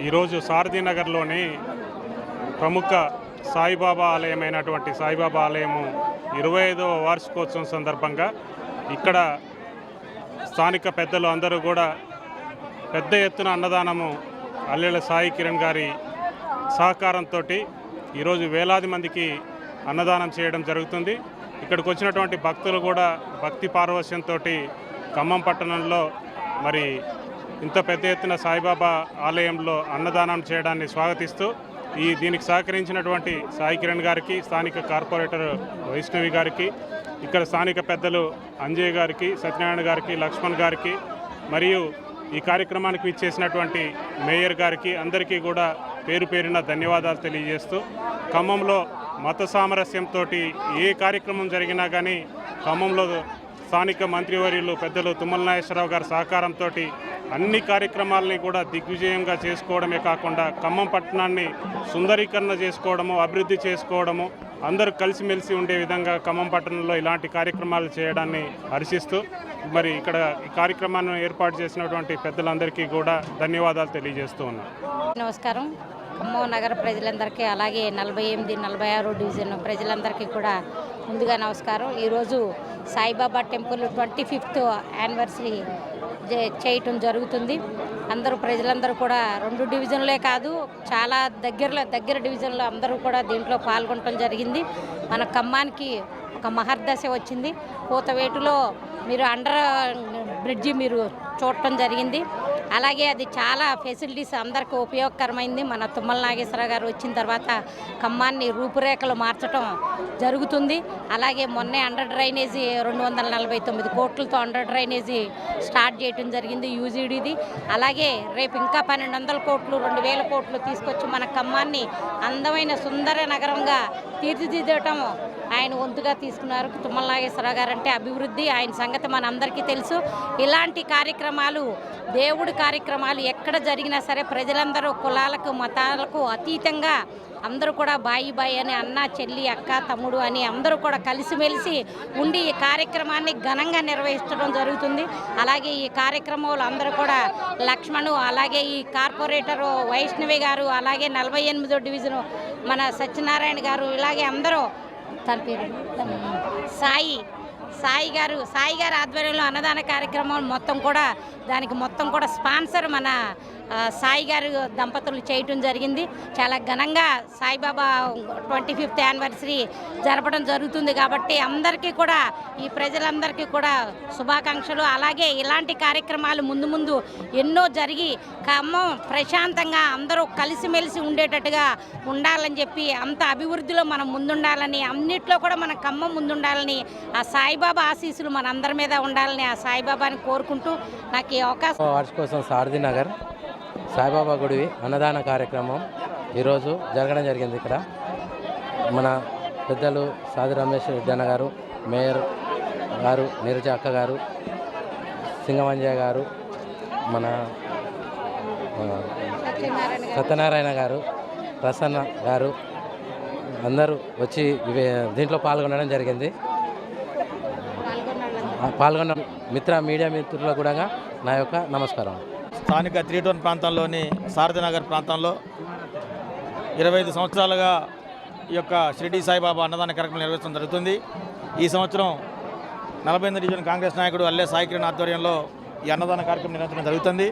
ఈరోజు సారథీనగర్లోని ప్రముఖ సాయిబాబా ఆలయమైనటువంటి సాయిబాబా ఆలయము ఇరవై ఐదవ వార్షికోత్సవం సందర్భంగా ఇక్కడ స్థానిక పెద్దలు అందరూ కూడా పెద్ద ఎత్తున అన్నదానము అల్లెల సాయి కిరణ్ గారి సహకారంతో ఈరోజు వేలాది మందికి అన్నదానం చేయడం జరుగుతుంది. ఇక్కడికి వచ్చినటువంటి భక్తులు కూడా భక్తి పారవశ్యంతో ఖమ్మం పట్టణంలో మరి ఇంత పెద్ద ఎత్తున సాయిబాబా ఆలయంలో అన్నదానం చేయడాన్ని స్వాగతిస్తూ ఈ దీనికి సహకరించినటువంటి సాయి కిరణ్ గారికి స్థానిక కార్పొరేటర్ వైష్ణవి గారికి ఇక్కడ స్థానిక పెద్దలు అంజయ్ గారికి సత్యనారాయణ గారికి లక్ష్మణ్ గారికి మరియు ఈ కార్యక్రమానికి ఇచ్చేసినటువంటి మేయర్ గారికి అందరికీ కూడా పేరు పేరిన ధన్యవాదాలు తెలియజేస్తూ ఖమ్మంలో మత సామరస్యంతో ఏ కార్యక్రమం జరిగినా కానీ ఖమ్మంలో స్థానిక మంత్రివర్యులు పెద్దలు తుమ్మల నాగేశ్వరరావు గారి సహకారంతో అన్ని కార్యక్రమాలని కూడా దిగ్విజయంగా చేసుకోవడమే కాకుండా ఖమ్మం పట్టణాన్ని సుందరీకరణ చేసుకోవడము అభివృద్ధి చేసుకోవడము అందరూ కలిసిమెలిసి ఉండే విధంగా ఖమ్మం పట్టణంలో ఇలాంటి కార్యక్రమాలు చేయడాన్ని హర్షిస్తూ మరి ఇక్కడ ఈ కార్యక్రమాన్ని ఏర్పాటు చేసినటువంటి పెద్దలందరికీ కూడా ధన్యవాదాలు తెలియజేస్తూ ఉన్నాను నమస్కారం. ఖమ్మం నగర ప్రజలందరికీ అలాగే నలభై ఎనిమిది నలభై ఆరు డివిజన్ ప్రజలందరికీ కూడా ముందుగా నమస్కారం. ఈరోజు Saibaba temple twenty fifth anniversary చేయటం జరుగుతుంది. అందరూ ప్రజలందరూ కూడా రెండు డివిజన్లే కాదు చాలా దగ్గరలో దగ్గర డివిజన్లో అందరూ కూడా దీంట్లో పాల్గొనడం జరిగింది. మన ఖమ్మానికి ఒక మహర్దశ వచ్చింది. పూతవేటులో మీరు అండర్ బ్రిడ్జి మీరు చూడటం జరిగింది. అలాగే అది చాలా ఫెసిలిటీస్ అందరికీ ఉపయోగకరమైంది. మన తుమ్మల నాగేశ్వర గారు వచ్చిన తర్వాత ఖమ్మాన్ని రూపురేఖలు మార్చడం జరుగుతుంది. అలాగే మొన్నే అండర్ డ్రైనేజీ రెండు వందల నలభై తొమ్మిది కోట్లతో అండర్ డ్రైనేజీ స్టార్ట్ చేయడం జరిగింది యూజీడీది. అలాగే రేపు ఇంకా పన్నెండు వందల కోట్లు రెండు వేల కోట్లు తీసుకొచ్చి మన ఖమ్మాన్ని అందమైన సుందర నగరంగా తీర్చిదిద్దటం ఆయన వంతుగా తీసుకున్నారు. తుమ్మల నాగేశ్వరరావు గారు అంటే అభివృద్ధి. ఆయన సంగతి మనందరికీ తెలుసు. ఇలాంటి కార్యక్రమాలు దేవుడి కార్యక్రమాలు ఎక్కడ జరిగినా సరే ప్రజలందరూ కులాలకు మతాలకు అతీతంగా అందరూ కూడా బాయి బాయి అని అన్న చెల్లి అక్క తమ్ముడు అని అందరూ కూడా కలిసిమెలిసి ఉండి ఈ కార్యక్రమాన్ని ఘనంగా నిర్వహించడం జరుగుతుంది. అలాగే ఈ కార్యక్రమంలో అందరూ కూడా లక్ష్మణు అలాగే ఈ కార్పొరేటరు వైష్ణవి గారు అలాగే నలభై ఎనిమిదో డివిజను మన సత్యనారాయణ గారు ఇలాగే అందరూ తన పేరు సాయి గారు సాయి గారి ఆధ్వర్యంలో అన్నదాన కార్యక్రమం మొత్తం కూడా దానికి మొత్తం కూడా స్పాన్సర్ మన సాయి గారు దంపతులు చేయటం జరిగింది. చాలా ఘనంగా సాయిబాబా ట్వంటీ ఫిఫ్త్ యానివర్సరీ జరపడం జరుగుతుంది కాబట్టి అందరికీ కూడా ఈ ప్రజలందరికీ కూడా శుభాకాంక్షలు. అలాగే ఇలాంటి కార్యక్రమాలు ముందు ముందు ఎన్నో జరిగి ఖమ్మం ప్రశాంతంగా అందరూ కలిసిమెలిసి ఉండేటట్టుగా ఉండాలని చెప్పి అంత అభివృద్ధిలో మనం ముందుండాలని అన్నిట్లో కూడా మన ఖమ్మం ముందుండాలని ఆ సాయి సాయిబాబా ఆశీస్సులు మన అందరి మీద ఉండాలని ఆ సాయిబాబాని కోరుకుంటూ నాకు ఈ అవకాశం కోసం సారథి నగర్. సాయిబాబా గుడి అన్నదాన కార్యక్రమం ఈరోజు జరగడం జరిగింది ఇక్కడ. మన పెద్దలు సాది రమేష్ రెడ్డి గారు మేయర్ గారు నీరజ అక్క గారు సింగమంజయ్య గారు మన సత్యనారాయణ గారు ప్రసన్న గారు అందరూ వచ్చి దీంట్లో పాల్గొనడం జరిగింది. పాల్గొన్న మిత్ర మీడియా మిత్రులకు కూడా నా యొక్క నమస్కారం. స్థానిక త్రీ టౌన్ ప్రాంతంలోని సారథినగర్ ప్రాంతంలో ఇరవై ఐదు సంవత్సరాలుగా ఈ యొక్క షిరిడి సాయిబాబా అన్నదాన కార్యక్రమం నిర్వహించడం జరుగుతుంది. ఈ సంవత్సరం నలభై ఎనిమిది డివిజన్ కాంగ్రెస్ నాయకుడు అల్లే సాయికిరణ్ ఆధ్వర్యంలో ఈ అన్నదాన కార్యక్రమం నిర్వహించడం జరుగుతుంది.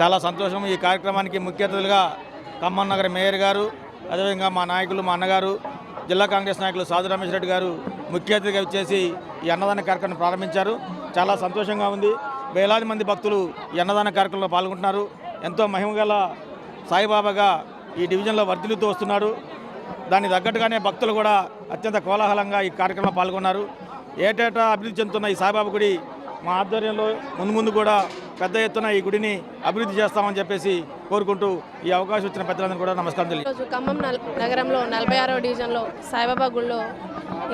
చాలా సంతోషం ఈ కార్యక్రమానికి ముఖ్య అతిథులుగా ఖమ్మం నగర మేయర్ గారు అదేవిధంగా మా నాయకులు మా అన్నగారు జిల్లా కాంగ్రెస్ నాయకులు సాధు రమేష్ రెడ్డి గారు ముఖ్య అతిథిగా వచ్చేసి ఈ అన్నదాన కార్యక్రమం ప్రారంభించారు. చాలా సంతోషంగా ఉంది. వేలాది మంది భక్తులు ఈ అన్నదాన కార్యక్రమంలో పాల్గొంటున్నారు. ఎంతో మహిమగల సాయిబాబాగా ఈ డివిజన్లో వర్ధిల్లుతూ వస్తున్నాడు దానికి తగ్గట్టుగానే భక్తులు కూడా అత్యంత కోలాహలంగా ఈ కార్యక్రమంలో పాల్గొన్నారు. ఏటేటా అభివృద్ధి చెందుతున్న ఈ సాయిబాబా గుడి మా ఆధ్వర్యంలో ముందు ముందు కూడా పెద్ద ఎత్తున ఈ గుడిని అభివృద్ధి చేస్తామని చెప్పేసి కోరుకుంటూ ఈ అవకాశం ఇచ్చిన పెద్దలందరూ కూడా నమస్కారం తెలియ ఈరోజు ఖమ్మం నగరంలో నలభై ఆరవ డివిజన్లో సాయిబాబా గుడిలో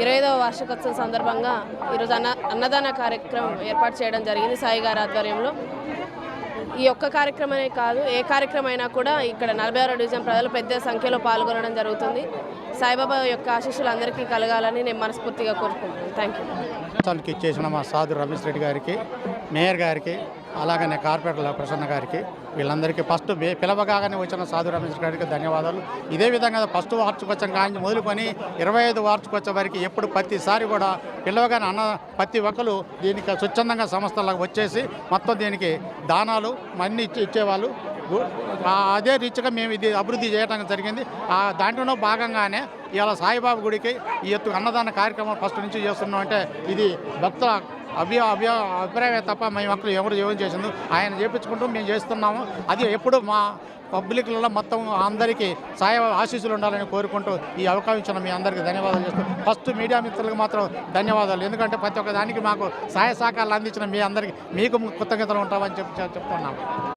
ఇరవై ఐదవ వార్షికోత్సవం సందర్భంగా ఈరోజు అన్న అన్నదాన కార్యక్రమం ఏర్పాటు చేయడం జరిగింది సాయి గారి ఆధ్వర్యంలో. ఈ ఒక్క కార్యక్రమమే కాదు ఏ కార్యక్రమం అయినా కూడా ఇక్కడ నలభై ఆరో డివిజన్ ప్రజలు పెద్ద సంఖ్యలో పాల్గొనడం జరుగుతుంది. సాయిబాబా యొక్క ఆశీస్సులు అందరికీ కలగాలని నేను మనస్ఫూర్తిగా కోరుకుంటున్నాను. థ్యాంక్ యూ ఇచ్చేసిన మా సాధు రమేష్ రెడ్డి గారికి మేయర్ గారికి అలాగనే కార్పొరేటర్ల ప్రసన్న గారికి వీళ్ళందరికీ ఫస్ట్ పిలవగానే వచ్చిన సాధు రమేష్ గారికి ధన్యవాదాలు. ఇదే విధంగా ఫస్ట్ వార్చుకొచ్చం కానీ మొదలుకొని ఇరవై ఐదు వార్చుకొచ్చే వరకు ఎప్పుడు ప్రతిసారి కూడా పిలవగానే అన్న ప్రతి ఒక్కరు దీనికి స్వచ్ఛందంగా సంస్థలకు వచ్చేసి మొత్తం దీనికి దానాలు అన్నీ ఇచ్చి ఇచ్చేవాళ్ళు. అదే రీతిగా మేము ఇది అభివృద్ధి చేయడం జరిగింది. ఆ దాంట్లో భాగంగానే ఇవాళ సాయిబాబు గుడికి ఈ ఎత్తు అన్నదాన కార్యక్రమం ఫస్ట్ నుంచి చేస్తున్నాం అంటే ఇది భక్తుల అభి అభి అభిప్రాయమే తప్ప మేము అక్కడ ఎవరు ఏం చేసింది ఆయన చేపించుకుంటూ మేము చేస్తున్నాము. అది ఎప్పుడు మా పబ్లిక్లలో మొత్తం అందరికీ సాయ ఆశీస్సులు ఉండాలని కోరుకుంటూ ఈ అవకాశం ఇచ్చిన మీ అందరికీ ధన్యవాదాలు చేస్తూ ఫస్ట్ మీడియా మిత్రులకు మాత్రం ధన్యవాదాలు. ఎందుకంటే ప్రతి ఒక్క దానికి మాకు సహాయ సహకారాలు అందించిన మీ అందరికీ మీకు కృతజ్ఞతలు ఉంటామని చెప్ చెప్తున్నాము.